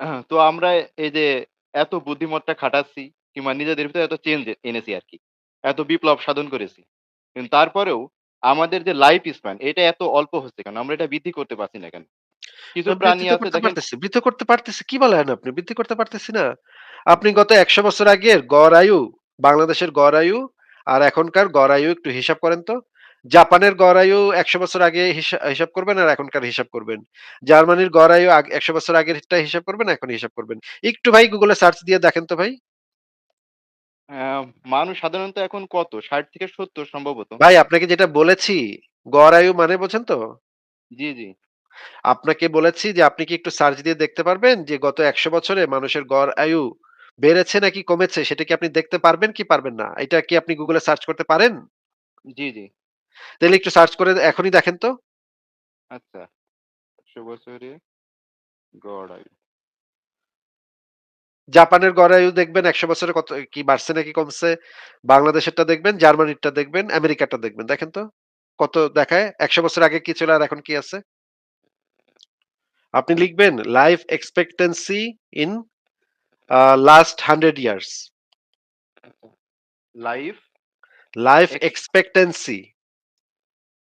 হ্যাঁ, তো আমরা এই যে এত বুদ্ধিমত্তা খাটাচ্ছি কিংবা নিজেদের ভিতরে এত চেঞ্জ এনেছি আরকি। এত বিপ্লব সাধন করেছি। কিন্তু তারপরেও আমাদের যে লাইফ স্প্যান এটা এত অল্প হচ্ছে কেন? আমরা এটা বৃদ্ধি করতে পারছি না কেন? কিছু প্রাণী তো আছে করতে দেখেন পারতেছি, বৃদ্ধি করতে পারতেছি। কি বলেন আপনি? বৃদ্ধি করতে পারতেছি না? আপনি গত ১০০ বছর আগের গড় আয়ু, বাংলাদেশের গড় আয়ু আর এখনকার গড় আয়ু একটু হিসাব করেন তো। জাপানের গড় আয়ু ১০০ বছর আগে হিসাব করবেন আর এখনকার হিসাব করবেন। জার্মানির গড় আয়ু আগ ১০০ বছর আগেরটা হিসাব করবেন, এখন হিসাব করবেন। একটু ভাই গুগলে সার্চ দিয়ে দেখেন তো ভাই। মানুষ সাধারণত এখন কত? ৬০ থেকে ৭০ সম্ভবত। ভাই আপনাকে যেটা বলেছি, গড় আয়ু মানে বোঝেন তো? জি, জি। আপনাকে বলেছি যে আপনি কি একটু সার্চ দিয়ে দেখতে পারবেন যে গত ১০০ বছরে মানুষের গড় আয়ু বেড়েছে নাকি কমেছে সেটা কি আপনি দেখতে পারবেন কি পারবেন না? এটা কি আপনি গুগলে সার্চ করতে পারেন? জি, জি। তাইলে একটু সার্চ করে এখনই দেখেন তো। আচ্ছা। ১০০ বছরে গড় আয়ু। জাপানের গড় আয়ু দেখবেন ১০০ বছরে কত কি বাড়ছে নাকি কমছে? বাংলাদেশেরটা দেখবেন, জার্মানিরটা দেখবেন, আমেরিকারটা দেখবেন। দেখেন তো কত দেখায়? ১০০ বছর আগে কি ছিল আর এখন কি আছে? আপনি লিখবেন life expectancy in last 100 years. Life life ex expectancy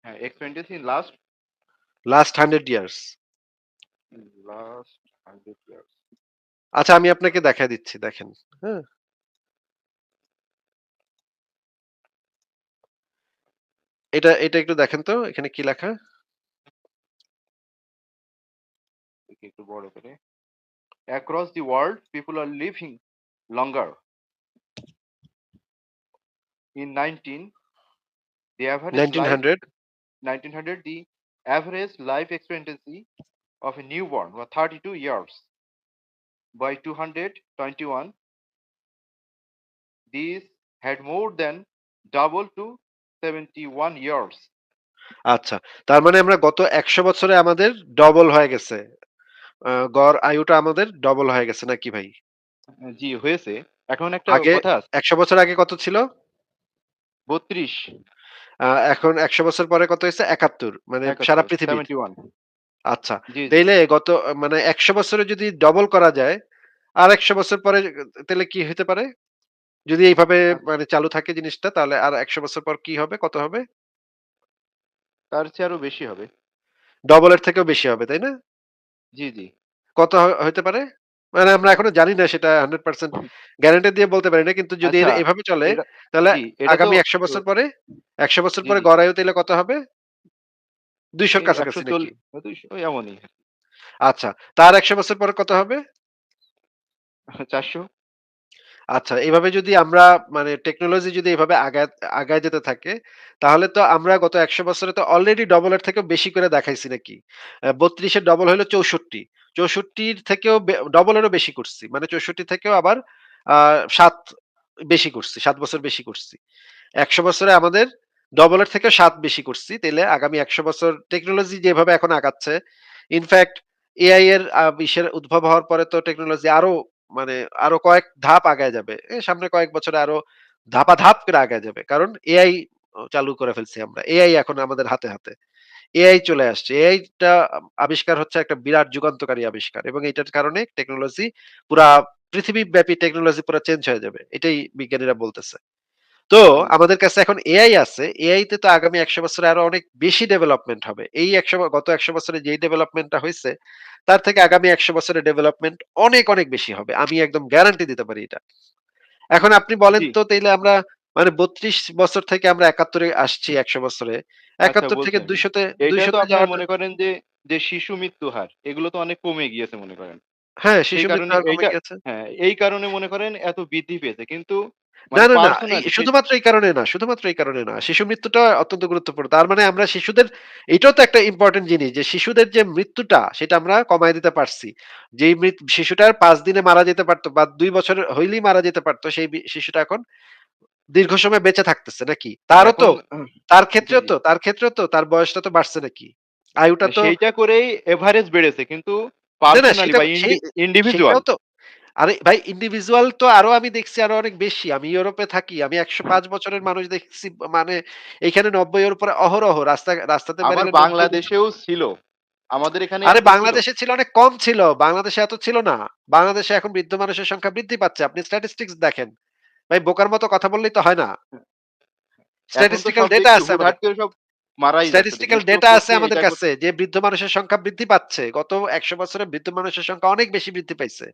হ্যাঁ, expectancy last last 100 years. Last 100 years. আচ্ছা আমি আপনাকে দেখায় দিচ্ছি দেখেন। হ্যাঁ? এটা, এটা একটু দেখেন তো এখানে কি লেখা? একটু বড় করে। Across the world, people are living longer. In 19, the average life 1900 1900, the average life expectancy of a newborn was 32 years. By 221, these had more than double to 71 years. আচ্ছা। তার মানে আমরা গত ১০০ বছরে আমাদের ডবল হয়ে গেছে। গড় আয়ুটা আমাদের ডবল হয়ে গেছে নাকি ভাই? জি হয়েছে। এখন একটা কথা ১০০ বছর আগে কত ছিল? ৩২, আ এখন ১০০ বছর পরে কত হইছে? ৭১ মানে সারা ৭১, পৃথিবীর। 71 আচ্ছা। তাইলে গত মানে ১০০ বছরে যদি ডবল করা যায়, আর ১০০ বছর পরে তাহলে কি হতে পারে? যদি এইভাবে মানে চালু থাকে জিনিসটা তাহলে আর ১০০ বছর পর কি হবে? কত হবে? তার চেয়ে আরও বেশি হবে। ডবলের থেকেও বেশি হবে, তাই না? জি, জি। কত হ হইতে পারে? মানে আমরা এখনও জানি না সেটা 100% গ্যারান্টি দিয়ে বলতে পারি না। কিন্তু যদি আচ্ছা, এভাবে চলে তাহলে আগামী ১০০ ও বছর পরে ১০০ বছর পরে জি। গড় আয়ু তাইলে কত হবে? ২০০ র এই কাছাকাছি ১৪০ নাকি? ২০০ ওই এমনই। আচ্ছা। তার ১০০ বছর পরে কত হবে? ৪০০ আচ্ছা, এভাবে যদি আমরা মানে টেকনোলজি যদি এভাবে আগায় আগায় যেতে থাকে, তাহলে তো আমরা গত ১০০ বছরে তো অলরেডি ডবল এর থেকেও বেশি করে দেখাইছি নাকি? আ ৩২ এর ডবল হলো ৬৪। ৬৪ র থেকেও বে ডবল এরও বেশি করছি। মানে ৬৪ থেকেও আবার ৭ বেশি করছি। ৭ বছর বেশি করছি। ১০০ বছরে আমাদের ডবল এর থেকেও ৭ বেশি করছি। তাইলে আগামী ১০০ বছর টেকনোলজি যেভাবে এখন আগাচ্ছে, ইনফেক্ট এআই এর ইসের উদ্ভব হওয়ার পরে তো টেকনোলজি আরও মানে আরও কয়েক ধাপ আগায় যাবে। সামনে কয়েক বছরে আরও ধাপা ধাপ করে আগায় যাবে। কারণ এআই চালু করে ফেলছি আমরা। এআই এখন আমাদের হাতে, হাতে। এআই চলে আসছে। এআই টা আবিষ্কার হচ্ছে একটা বিরাট যুগান্তকারী আবিষ্কার এবং এটার কারণে টেকনোলজি পুরা পৃথিবীব্যাপী টেকনোলজি পুরা চেঞ্জ হয়ে যাবে। এটাই বিজ্ঞানীরা বলতেছে। তো আমাদের কাছে এখন এআই আছে। এআই তে তো আগামী ১০০ বছরে আরও অনেক বেশি ডেভেলপমেন্ট হবে। এই ১০০ গত ১০০ বছরে যেই ডেভেলপমেন্টটা হয়েছে তার থেকে আগামী ১০০ বছরের ডেভেলপমেন্ট অনেক, অনেক বেশি হবে। আমি একদম গ্যারান্টি দিতে পারি এটা। এখন আপনি বলেন তো তাইলে আমরা মানে ৩২ বছর থেকে আমরা ৭১ এ আসছি ১০০ বছরে। আচ্ছা ৭১ থেকে বলছেন। ২০০ তে এইটা ২০০ তো তে আপনার যাওয়াটা মনে করেন যে, যে শিশু মৃত্যু হার এগুলো তো অনেক কমে গিয়েছে মনে করেন। হ্যাঁ, শিশু মৃত্যু হার কমে গেছে। হ্যাঁ, এই কারণে মনে করেন এত বৃদ্ধি পেয়েছে। কিন্তু না, না, না। শুধুমাত্র এই কারণে না, শুধুমাত্র এই কারণে না। শিশু মৃত্যুটা অত্যন্ত গুরুত্বপূর্ণ। তার মানে আমরা শিশুদের এটাও তো একটা ইম্পোর্টেন্ট জিনিস যে শিশুদের যে মৃত্যুটা সেটা আমরা কমায় দিতে পারছি। যেই শিশুটার পাঁচ দিনে মারা যেতে পারতো বা দুই বছর হইলেই মারা যেতে পারতো সেই শিশুটা এখন দীর্ঘ সময় বেঁচে থাকতেছে নাকি? তারও তো তার ক্ষেত্রেও তো তার ক্ষেত্রেও তো তার বয়সটা তো বাড়ছে নাকি? আয়ুটা তো সেইটা করেই এভারেজ বেড়েছে। কিন্তু সেটা ইন্ডিভিজুয়াল তো আরে ভাই ইন্ডিভিজুয়াল তো আরও আমি দেখছি আরও অনেক বেশি। আমি ইউরোপে থাকি। আমি ১০৫ বছরের মানুষ দেখছি মানে এখানে ৯০ এর উপরে অহরহ রাস্তা রাস্তাতে বের আমার হলে ৯০ বছর বাংলাদেশেও ছিল। আমাদের এখানে আরে বাংলাদেশে ছিল অনেক কম ছিল। বাংলাদেশে এত ছিল না। বাংলাদেশে এখন বৃদ্ধ মানুষের সংখ্যা বৃদ্ধি পাচ্ছে। আপনি স্ট্যাটিস্টিক্স দেখেন। ভাই বোকার মতো কথা বললেই তো হয় না। স্ট্যাটিস্টিক্যাল ডেটা আছে সব। স্ট্যাটিস্টিক্যাল ডেটা আছে আমাদের কাছে যে বৃদ্ধ মানুষের সংখ্যা বৃদ্ধি পাচ্ছে। গত ১০০ বছরে বৃদ্ধ মানুষের সংখ্যা অনেক বেশি বৃদ্ধি পাইছে।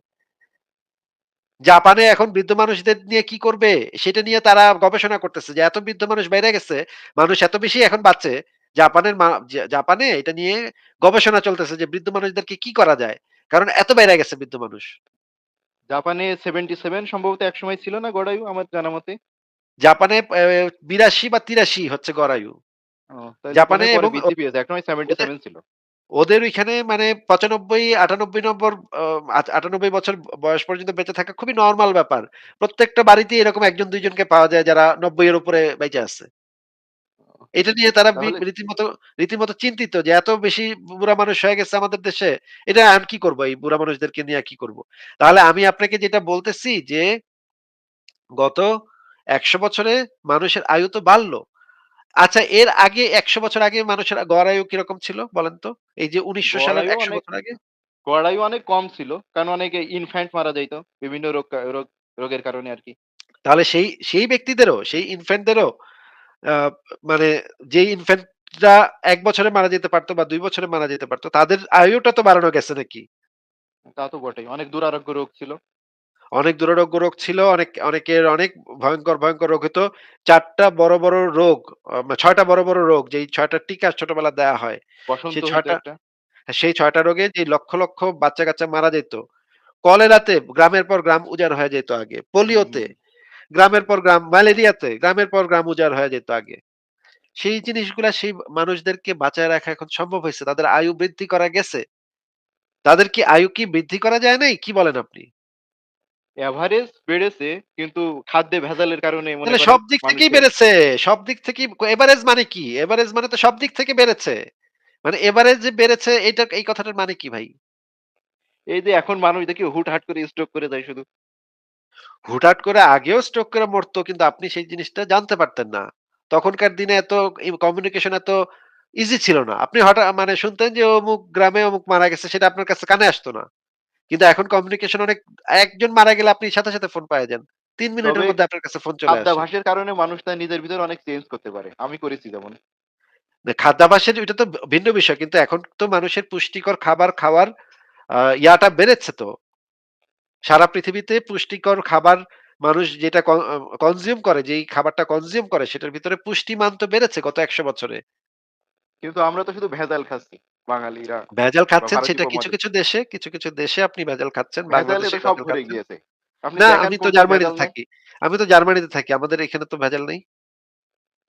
জাপানে এখন বৃদ্ধ মানুষদের নিয়ে কি করবে? সেটা নিয়ে তারা গবেষণা করতেছে যে এত বৃদ্ধ মানুষ বেড়ে গেছে, মানুষ এত বেশি এখন বাঁচে। জাপানের জাপানে এটা নিয়ে গবেষণা চলতেছে যে বৃদ্ধ মানুষদেরকে কি করা যায়? কারণ এত বেড়ে গেছে বৃদ্ধ মানুষ। জাপানে 77 সম্ভবত একসময় ছিল না গড়ায়ু আমার জানা মতে? জাপানে বিরাশি বা ৮৩ হচ্ছে গড় আয়ু। ও তাইলে জাপানে এবং। একসময় ওদের 77 ছিল। ওদের ওইখানে মানে ৯৫, ৯৮ নম্বর আটানব্বই বছর বয়স পর্যন্ত বেঁচে থাকা খুবই নরমাল ব্যাপার। প্রত্যেকটা বাড়িতেই এরকম ১ জন ২ পাওয়া যায় যারা ৯০ এর উপরে বেঁচে আছে। এটা নিয়ে তারা রীতিমতো রীতিমতো চিন্তিত যে এত বেশি বুড়া মানুষ হয়ে গেছে আমাদের দেশে। এটা আর কি করব? এই বুড়া মানুষদেরকে নিয়ে কি করব? তাহলে আমি আপনাকে যেটা বলতেছি যে গত ১০০ বছরে মানুষের আয়ু তো বাড়ল। আচ্ছা এর আগে ১০০ বছর আগে মানুষের গড় আয়ু কীরকম ছিল বলেন তো? এই যে ১৯০০ সালের একশো বছর আগে? গড় আয়ু অনেক কম ছিল। কারণ অনেকে ইনফ্যান্ট মারা যাইত। বিভিন্ন রোগ রোগ রোগের কারণে আরকি। তাহলে সেই সেই ব্যক্তিদেরও, সেই ইনফ্যান্ট দেরও আ মানে যেই ইনফ্যান্টরা এক বছরে মারা যেতে পারতো বা দুই বছরে মারা যেতে পারতো তাদের আয়ুটা তো বাড়ানো গেছে নাকি? তা তো বটেই। অনেক দুরারোগ্য রোগ ছিল। অনেক দুরারোগ্য রোগ ছিল। অনেক অনেকের অনেক ভয়ংকর, ভয়ঙ্কর রোগ হতো। চারটা বড়, বড় রোগ ছয়টা বড়, বড় রোগ যেই ছয়টা টিকা ছোটবেলায় দেয়া হয়। সেই ৬ হইতো টা একটা। সেই ছয়টা রোগে যে লক্ষ, লক্ষ বাচ্চা-কাচ্চা মারা যেত। কলেরাতে গ্রামের পর গ্রাম উজাড় হয়ে যেত আগে। পোলিওতে। গ্রামের পর গ্রাম, ম্যালেরিয়াতে গ্রামের পর গ্রাম উজাড় হয়ে যেত আগে। সেই জিনিসগুলা সেই মানুষদেরকে বাঁচায় রাখা এখন সম্ভব হইছে। তাদের আয়ু বৃদ্ধি করা গেছে। তাদের কি আয়ু কি বৃদ্ধি করা যায় নাই? কি বলেন আপনি? এভারেজ বেড়েছে কিন্তু খাদ্যে ভেজালের কারণে মনে সব দিক থেকেই বেড়েছে। সব দিক থেকেই এভারেজ মানে কি? এভারেজ মানে তো সব দিক থেকে বেড়েছে। মানে এভারেজ যে বেড়েছে এইটা এই কথাটার মানে কি ভাই? এই যে এখন মানুষ দেখি হুটহাট করে স্ট্রোক করে যায় শুধু। হুটহাট করে আগেও স্ট্রোক করে মরতো কিন্তু আপনি সেই জিনিসটা জানতে পারতেন না। তখনকার দিনে এত কমিউনিকেশন এত ইজি ছিল না। আপনি হঠাৎ মানে শুনতেন যে অমুক গ্রামে অমুক মারা গেছে সেটা আপনার কাছে কানে আসতো না। কিন্তু এখন কমিউনিকেশন অনেক একজন মারা গেলে আপনি সাথে, সাথে ফোন পাইয়া যান। ৩ তবে মিনিটের মধ্যে আপনার কাছে ফোন চলে আসে। খাদ্যাভ্যাসের কারণে মানুষ তার নিজের ভিতরে অনেক চেঞ্জ করতে পারে। আমি করেছি যেমন। খাদ্যাভাসের ওইটা তো ভিন্ন বিষয়। কিন্তু এখন তো মানুষের পুষ্টিকর খাবার খাওয়ার ইয়াটা বেড়েছে তো। সারা পৃথিবীতে পুষ্টিকর খাবার মানুষ যেটা কনজিউম করে, যেই খাবারটা কনজিউম করে সেটার ভিতরে পুষ্টিমান তো বেড়েছে গত ১০০ বছরে। কিন্তু আমরা তো শুধু ভেজাল খাচ্ছি বাঙালিরা ভেজাল খাচ্ছেন সেটা কিছু, কিছু দেশে, কিছু, কিছু দেশে আপনি ভেজাল খাচ্ছেন। বাংলাদেশে সব ভেজাল গিয়েছে। না আমি তো জার্মানিতে থাকি। আমি তো জার্মানিতে থাকি। আমাদের এখানে তো ভেজাল নেই।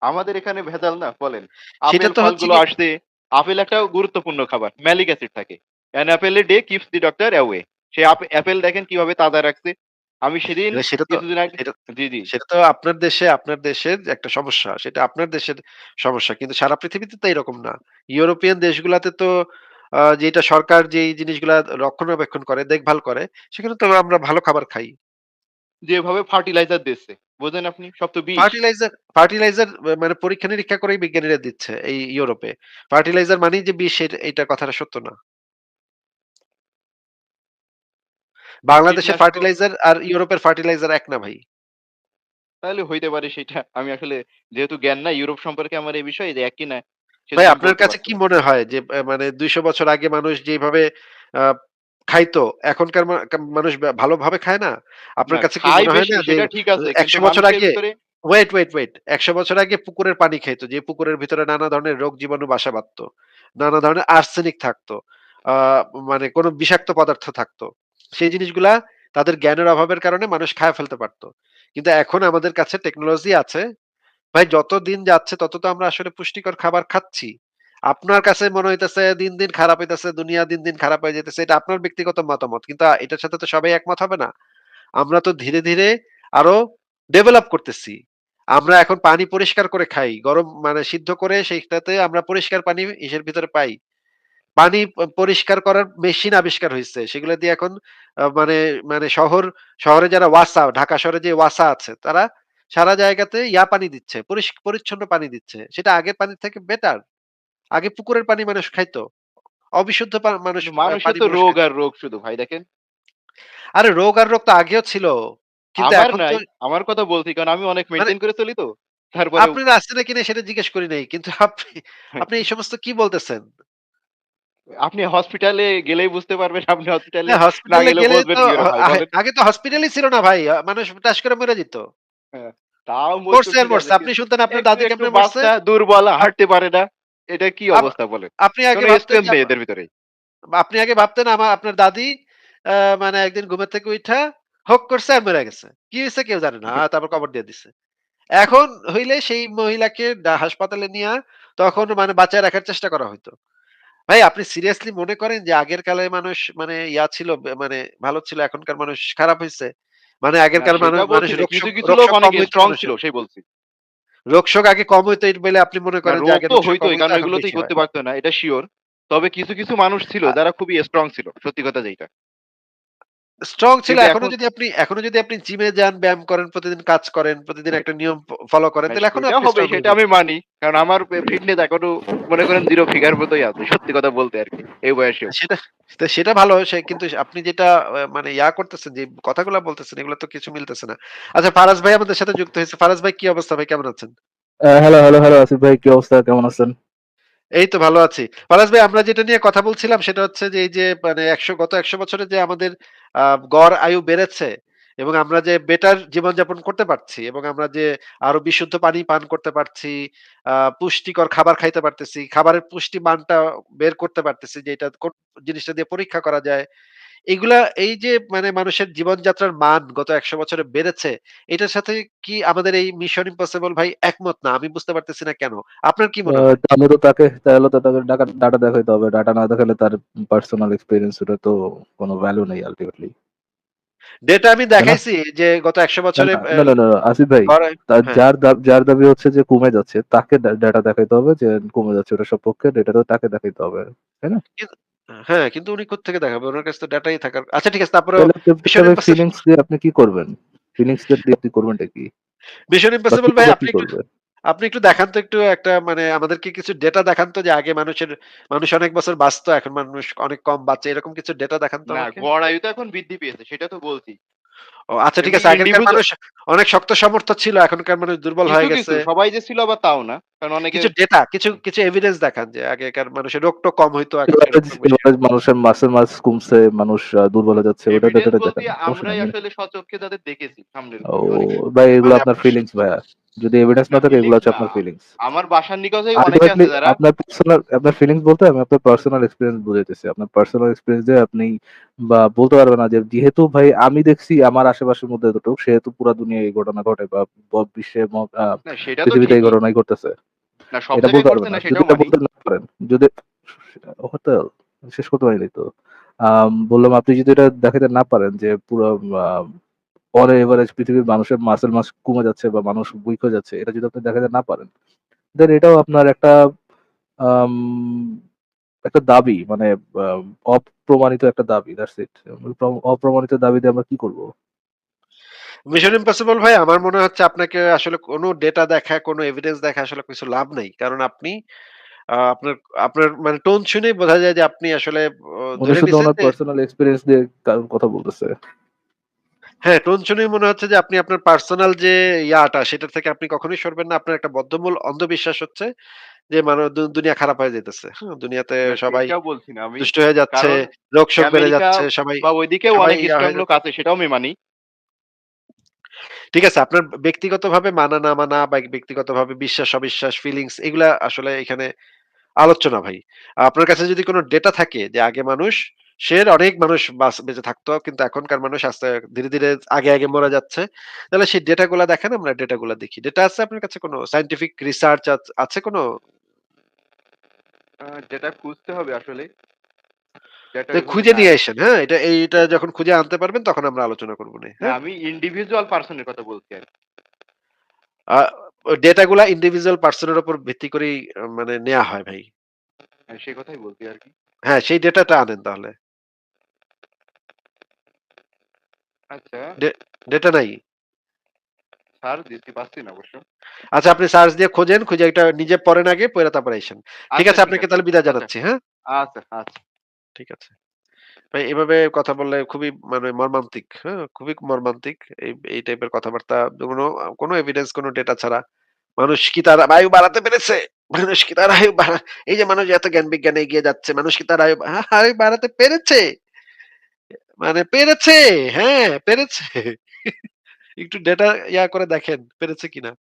আমাদের এখানে ভেজাল না বলেন। সেটা তো হচ্ছে ফলগুলো আসছে। আপেল একটা গুরুত্বপূর্ণ খাবার। ম্যালিক অ্যাসিড থাকে। An apple a day keeps the doctor away. Up apple দেখেন কীভাবে তাজা রাখছে। আমি সেদিন সেটা তো জি, জি। সেটা তো আপনার দেশে আপনার দেশের একটা সমস্যা। সেটা আপনার দেশের সমস্যা। কিন্তু সারা পৃথিবীতে তো এরকম না। ইউরোপিয়ান দেশগুলাতে তো যেটা সরকার যেই জিনিসগুলা রক্ষণাবেক্ষণ করে, দেখভাল করে, সেখানে তো আমরা ভালো খাবার খাই। যেভাবে ফার্টিলাইজার দিচ্ছে। বোঝেন আপনি? সব তো বিষ। ফার্টিলাইজার ফার্টিলাইজার মানে পরীক্ষা-নিরীক্ষা করেই বিজ্ঞানীরা দিচ্ছে এই ইউরোপে। ফার্টিলাইজার মানেই যে বিষ এট কথাটা সত্য না। বাংলাদেশের ফার্টিলাইজার আর ইউরোপের ফার্টিলাইজার এক না ভাই। তাহলে হইতে পারে সেইটা। আমি আসলে যেহেতু জ্ঞান নাই ইউরোপ সম্পর্কে আমার এই বিষয়ে যে একই না। ভাই আপনার কাছে কি মনে হয় যে মানে ২০০ বছর আগে মানুষ যেভাবে খাইতো, এখনকার মানুষ ভালোভাবে খায় না? আপনার কাছে কি মনে হয় না যে সেটা ঠিক আছে। ১০০ বছর আগে ওয়েট, ওয়েট, ওয়েট ১০০ বছর আগে পুকুরের পানি খাইতো। যে পুকুরের ভিতরে নানা ধরনের রোগ জীবাণু বাসা বাঁধতো। নানা ধরনের আর্সেনিক থাকতো। মানে কোন বিষাক্ত পদার্থ থাকতো। সেই জিনিসগুলা তাদের জ্ঞানের অভাবের কারণে মানুষ খায় ফেলতে পারত। কিন্তু এখন আমাদের কাছে টেকনোলজি আছে। ভাই যত দিন যাচ্ছে তত তো আমরা আসলে পুষ্টিকর খাবার খাচ্ছি। আপনার কাছে মনে হইতেছে দিন, দিন খারাপ হইতেছে, দুনিয়া দিন, দিন খারাপ হয়ে যাইতেছে। এটা আপনার ব্যক্তিগত মতামত। কিন্তু এটার সাথে তো সবাই একমত হবে না। আমরা তো ধীরে, ধীরে আরও ডেভেলপ করতেছি। আমরা এখন পানি পরিষ্কার করে খাই। গরম মানে সিদ্ধ করে সেইটাতে আমরা পরিষ্কার পানি ইসের ভিতরে পাই। পানি পরিষ্কার করার মেশিন আবিষ্কার হইছে। সেগুলা দিয়ে এখন মানে মানে শহর শহরে যারা ওয়াসা, ঢাকা শহরে যে ওয়াসা আছে তারা সারা জায়গাতে ইয়া পানি দিচ্ছে। পরিচ্ছন্ন পানি দিচ্ছে। সেটা আগের পানির থেকে বেটার। আগে পুকুরের পানি মানুষ খাইতো। অবিশুদ্ধ মানুষ মানুষের তো রোগ আর রোগ শুধু ভাই দেখেন। আরে রোগ আর রোগ তো আগেও ছিল। কিন্তু এখন আমার কথা বলছি কারণ আমি অনেক মানে মেইনটেইন করে চলি তো। তারপরেও আপনার আছে নাকি নাই সেটা জিজ্ঞেস করি নাই। কিন্তু আপনি হ্যাঁ, আপনি এই সমস্ত কি বলতেছেন? আপনি হসপিটালে গেলেই বুঝতে পারবেন। আপনি হসপিটালে হ্যাঁ, না গেলে বুঝবেন? আগে তো হসপিটালই ছিল না ভাই। মানুষ টাস করে মরে যেত। হ্যাঁ, তাও মরছে মরছে। আপনি শুনতেন আপনার দাদি কেমনে মরছে? দুর্বল হাঁটতে পারে না। এটা কি অবস্থা বলেন? আপনি আগে ভাবতেন নেই এদের ভিতরে। আপনি আগে ভাবতেন আমা আপনার দাদি মানে একদিন ঘুমের থেকে উইঠা হক করছে আর মইরা গেছে। কি হইছে কেউ জানে না। তারপর কবর দিয়ে দিছে। এখন হইলে সেই মহিলাকে হাসপাতালে নিয়ে তখন মানে বাঁচায় রাখার চেষ্টা করা হইতো। ভাই আপনি সিরিয়াসলি মনে করেন যে আগের কালের মানুষ মানে ইয়া ছিল মানে ভালো ছিল এখনকার মানুষ খারাপ হয়েছে মানে আগের আগেরকার মানুষ মানুষ হইতো স্ট্রং ছিল। সেই বলছি। রোগশোক আগে কম হইতো বলে আপনি মনে করেন যে আগে হইতো কারণ এগুলোতেই করতে পারতো না। এটা শিওর তবে কিছু, কিছু মানুষ ছিল যারা খুবই স্ট্রং ছিল। সত্যি কথা যেইটা। স্ট্রং ছিল এখনও যদি আপনি এখনও যদি আপনি জিমে যান, ব্যায়াম করেন, প্রতিদিন কাজ করেন, প্রতিদিন একটা নিয়ম ফলো করেন তাহলে এখনও হবে সেটা আমি মানি। কারণ আমার ফিটনেস এখনও মনে করেন 0 ফিগার মতোই আছে। সত্যি কথা বলতে আরকি। এই বয়সেও। সেটা সেটা ভালো সে কিন্তু আপনি যেটা মানে ইয়া করতেছেন যে কথাগুলা বলতেছেন এগুলো তো কিছু মিলতেছে না। আচ্ছা ফারাজ ভাই আমাদের সাথে যুক্ত হয়েছে। ফারাজ ভাই কি অবস্থা ভাই কেমন আছেন? হ্যালো, হ্যালো, হ্যালো আসিফ ভাই কি অবস্থা? কেমন আছেন? এই তো ভালো আছি। ফারাজ ভাই আমরা যেটা নিয়ে কথা বলছিলাম সেটা হচ্ছে যে এই যে মানে ১০০ গত ১০০ বছরে যে আমাদের গড় আয়ু বেড়েছে এবং আমরা যে বেটার জীবনযাপন করতে পারছি এবং আমরা যে আরও বিশুদ্ধ পানি পান করতে পারছি, পুষ্টিকর খাবার খাইতে পারতেছি, খাবারের পুষ্টি মানটা বের করতে পারতেছি যে এটা জিনিসটা দিয়ে পরীক্ষা করা যায়। এগুলা এই যে মানে মানুষের জীবনযাত্রার মান গত ১০০ বছরে বেড়েছে, এটার সাথে কি আমাদের এই মিশন ইম্পসিবল ভাই একমত না? আমি বুঝতে পারতেছি না কেন? আপনার কি মনে হয়? তাহলে তো তাকে তাহলে তো তাকে ডাটা দেখাইতে হবে। ডাটা না দেখালে তার পার্সোনাল এক্সপেরিয়েন্স ওটা তো কোন ভ্যালু নেই আল্টিমেটলি। ডেটা আমি দেখাইছি যে গত একশো বছরে না, না, আসিফ ভাই হ্যাঁ। যার যার দাবি হচ্ছে যে কমে যাচ্ছে তাকে ডাটা দেখাইতে হবে যে কমে যাচ্ছে ওটার সপক্ষে ডেটা তো তাকে দেখাইতে হবে। তাই না? হ্যাঁ, কিন্তু উনি কোত্থেকে দেখাবে? ওনার কাছে তো ডাটাই থাকার আচ্ছা ঠিক আছে তারপরে তাহলে ফিলিংস দিয়ে আপনি কি করবেন? ফিলিংস দিয়ে আপনি করবেনটা কি? মিশন ইম্পসিবল ভাই আপনি আপনি একটু দেখান তো একটু একটা মানে আমাদেরকে কিছু ডেটা দেখান তো যে আগে মানুষের মানুষ অনেক বছর বাঁচতো এখন মানুষ অনেক কম বাঁচে। এরকম কিছু ডেটা দেখান তো না গড় আয়ু তো এখন বৃদ্ধি পেয়েছে। সেটা তো বলছি। ও আচ্ছা ঠিক আছে। আগেরকার মানুষ অনেক শক্ত সামর্থ্য ছিল। এখনকার মানুষ দুর্বল হয়ে গেছে। সবাই যে ছিল আবার তাও না। কারণ অনেকে কিছু ডেটা কিছু, কিছু এভিডেন্স দেখান যে আগেকার মানুষের রোগ-টোগ কম হইতো। এভারেজ মানুষের মাসল মাস কমছে, মানুষ দুর্বল হয়ে যাচ্ছে ওটা ডেটাটা দেখান। আমরাই আসলে স্বচক্ষে যাদের দেখেছি সামনের ও ভাই এগুলো মানে আপনার ফিলিংস ভাইয়া। যদি এভিডেন্স না না থাকে এগুলো হচ্ছে আপনার ফিলিংস। আমার বাসার নিকটেই অনেকে আছে যারা আপনার পার্সোনাল আপনার ফিলিংস বলতে আমি আপনার পার্সোনাল এক্সপেরিয়েন্স বুঝাইতেছি। আপনার পার্সোনাল এক্সপেরিয়েন্স দিয়ে আপনি বা বলতে পারবেন না যে যেহেতু ভাই আমি দেখছি আমার আশেপাশের মধ্যে এতটুক সেহেতু পুরা দুনিয়ায় এই ঘটনা ঘটে বা বিশ্বে পৃথিবীতে এই ঘটনাই ঘটতেছে। এটা বলতে পারবেন না। যদি। বলতে না পারেন, যদি হতে শেষ করতে পারিনি তো। বললাম আপনি যদি এটা দেখাইতে না পারেন যে পুরো অন এভারেজ পৃথিবীর মানুষের মাসল মাস কমে যাচ্ছে বা মানুষ উইক হয়ে যাচ্ছে এটা যদি আপনি দেখাইতে না পারেন, দেন এটাও আপনার একটা একটা দাবি মানে অপ্রমাণিত একটা দাবি দ্যাটস ইট। অপ্রমাণিত দাবি দিয়ে আমরা কি করব? মিশন ইম্পসিবল ভাই আমার মনে হচ্ছে আপনাকে আসলে কোন ডেটা দেখা, কোন এভিডেন্স দেখা আসলে কিছু লাভ নাই। কারণ আপনি আপনার আপনার মানে টোন শুনেই বোঝা যায় যে আপনি আসলে অ উনি ধরে শুধু নিছেন উনার যে পার্সোনাল এক্সপেরিয়েন্স দিয়ে কথা বলতেছে। হ্যাঁ, টোন শুনেই মনে হচ্ছে যে আপনি আপনার পার্সোনাল যে ইয়াটা সেটা থেকে আপনি কখনোই সরবেন না। আপনার একটা বদ্ধমূল অন্ধবিশ্বাস হচ্ছে যে মানব দু দুনিয়া খারাপ হয়ে যাইতেছে। হ্যাঁ? দুনিয়াতে না সবাই বলছি না আমি। দুষ্ট হয়ে যাচ্ছে, কারণ বেড়ে আমেরিকা যাচ্ছে, সবাই বা ওইদিকেও সবাই অনেক ইয়া স্ট্রং লোক যাচ্ছে। আছে সেটাও আমি মানি। ঠিক আছে, আপনার ব্যক্তিগতভাবে মানা না মানা বা ব্যক্তিগতভাবে বিশ্বাস-অবিশ্বাস, ফিলিংস এগুলা আসলে এখানে আলোচ্য না ভাই। আপনার কাছে যদি কোন ডেটা থাকে যে আগে মানুষ সের অনেক মানুষ বেঁচে থাকতো। কিন্তু এখনকার মানুষ আস্তে ধীরে, ধীরে আগে, আগে মরে যাচ্ছে। তাহলে সেই ডেটা গুলা দেখান আমরা ডেটা গুলা দেখি। ডেটা আছে আপনার কাছে কোনো সায়েন্টিফিক রিসার্চ আছে কোনো যেটা খুঁজতে হবে আসলে। খুঁজে নাই। নিয়ে আইসেন, হ্যাঁ? এটা এইটা যখন খুঁজে আনতে পারবেন তখন আমরা আলোচনা না হ্যাঁ? আমি ইন্ডিভিজুয়াল পারসন এর কথা বলছি আরকি। আ ডেটা ইন্ডিভিজুয়াল পারসন এর উপর ভিত্তি করেই আ মানে নেয়া হয় ভাই। হ্যাঁ, সে কথাই বলছি আরকি। হ্যাঁ, সেই ডেটাটা আনেন তাহলে। আচ্ছা। ডেটা নাই? সার্চ না অবশ্য। আচ্ছা আপনি সার্চ দিয়ে খোঁজেন, খুঁজে এটা নিজে পড়েন আগে, পইড়া তারপরে আইসেন। ঠিক আচ্ছা আছে আপনাকে তাহলে বিদায় আচ্ছা, জানাচ্ছি, হ্যাঁ? আচ্ছা, আচ্ছা। ঠিক আছে। ভাই এভাবে কথা বললে খুবই মানে মর্মান্তিক, হ্যাঁ? খুবই মর্মান্তিক। এই এই টাইপের কথাবার্তা কোনো কোনো এভিডেন্স কোনো ডেটা ছাড়া। মানুষ কি তার আয়ু বাড়াতে পেরেছে? মানুষ কি তার আয়ু বাড়া এই যে মানুষ এত জ্ঞান বিজ্ঞানে এগিয়ে যাচ্ছে, মানুষ কি তার আয়ু হা আয়ু বাড়াতে পেরেছে? মানে পেরেছে, হ্যাঁ পেরেছে। একটু ডেটা ইয়া করে দেখেন পেরেছে কিনা।